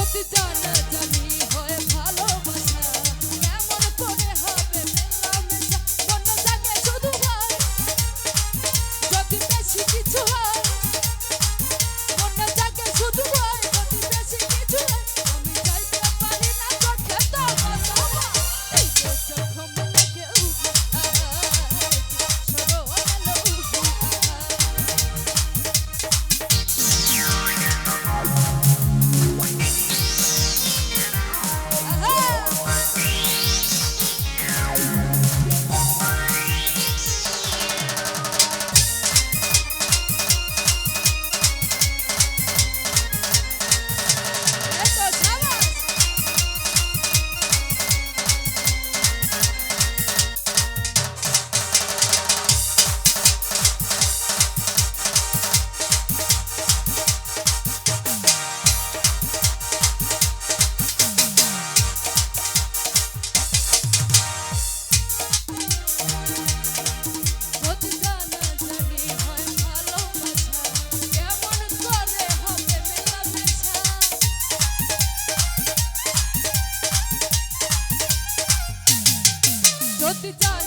সত্যি জানা জানি done.